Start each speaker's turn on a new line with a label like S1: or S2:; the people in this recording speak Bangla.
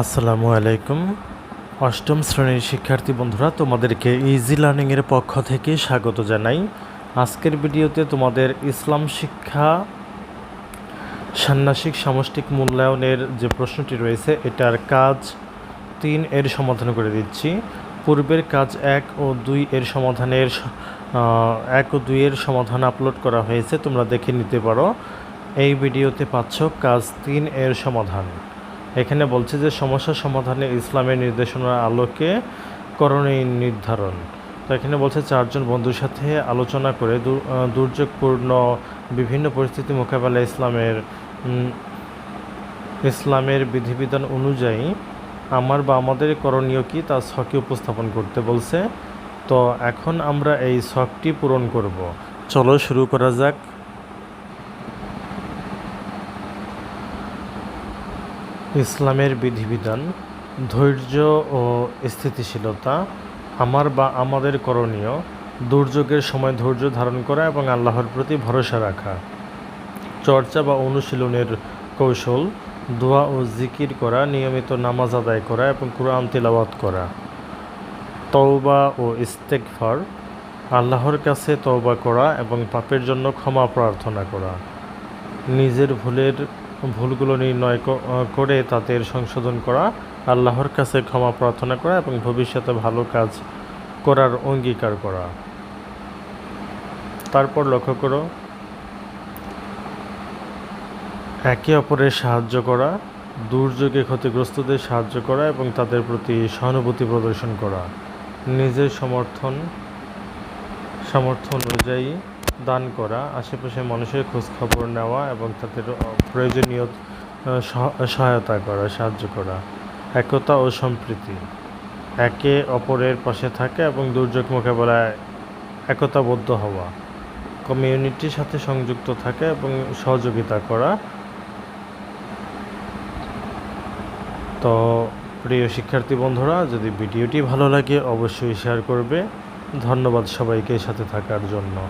S1: আসসালামু আলাইকুম। অষ্টম শ্রেণির শিক্ষার্থী বন্ধুরা, তোমাদেরকে ইজি লার্নিংয়ের পক্ষ থেকে স্বাগত জানাই। আজকের ভিডিওতে তোমাদের ইসলাম শিক্ষা, ষান্মাসিক সামষ্টিক মূল্যায়নের যে প্রশ্নটি রয়েছে, এটার কাজ তিন এর সমাধান করে দিচ্ছি। পূর্বের কাজ এক ও দুই এর সমাধানের এক ও দুইয়ের সমাধান আপলোড করা হয়েছে, তোমরা দেখে নিতে পারো। এই ভিডিওতে পাচ্ছ কাজ তিন এর সমাধান। এখানে বলছে যে সমস্যা সমাধানে ইসলামের নির্দেশনার আলোকে করণীয় নির্ধারণ। তো এখানে বলছে চারজন বন্ধুর সাথে আলোচনা করে দুর্যোগপূর্ণ বিভিন্ন পরিস্থিতি মোকাবেলায় ইসলামের ইসলামের বিধিবিধান অনুযায়ী আমার বা আমাদের করণীয় কি তা ছকে উপস্থাপন করতে বলছে। তো এখন আমরা এই শখটি পূরণ করব। চলো শুরু করা যাক। ইসলামের বিধিবিধান, ধৈর্য ও স্থিতিশীলতা, আমার বা আমাদের করণীয়, দুর্যোগের সময় ধৈর্য ধারণ করা এবং আল্লাহর প্রতি ভরসা রাখা। চর্চা বা অনুশীলনের কৌশল, দোয়া ও জিকির করা, নিয়মিত নামাজ আদায় করা এবং কোরআন তিলাওয়াত করা। তওবা ও ইস্তেকফার আল্লাহর কাছে তওবা করা এবং পাপের জন্য ক্ষমা প্রার্থনা করা। নিজের ভুলের ভুলগুলো নির্ণয় করে তাদের সংশোধন করা, আল্লাহর কাছে ক্ষমা প্রার্থনা করা এবং ভবিষ্যতে ভালো কাজ করার অঙ্গীকার করা। তারপর লক্ষ্য করো, একে অপরের সাহায্য করা, দুর্যোগে ক্ষতিগ্রস্তদের সাহায্য করা এবং তাদের প্রতি সহানুভূতি প্রদর্শন করা। নিজের সমর্থন, সামর্থ্য অনুযায়ী দান করা, আশেপাশে মানুষের খোঁজ খবর নেওয়া এবং তাদের প্রয়োজনীয় সহ- সহায়তা করা, সাহায্য করা। একতা ও সম্প্রীতি। একে অপরের পাশে থাকা এবং দুর্যোগ মোকাবেলায় একতাবদ্ধ হওয়া। কমিউনিটির সাথে সংযুক্ত থাকা এবং সহযোগিতা করা। তো, প্রিয় শিক্ষার্থী বন্ধুরা, যদি ভিডিওটি ভালো লাগে, অবশ্যই শেয়ার করবে। ধন্যবাদ সবাইকে সাথে থাকার জন্য।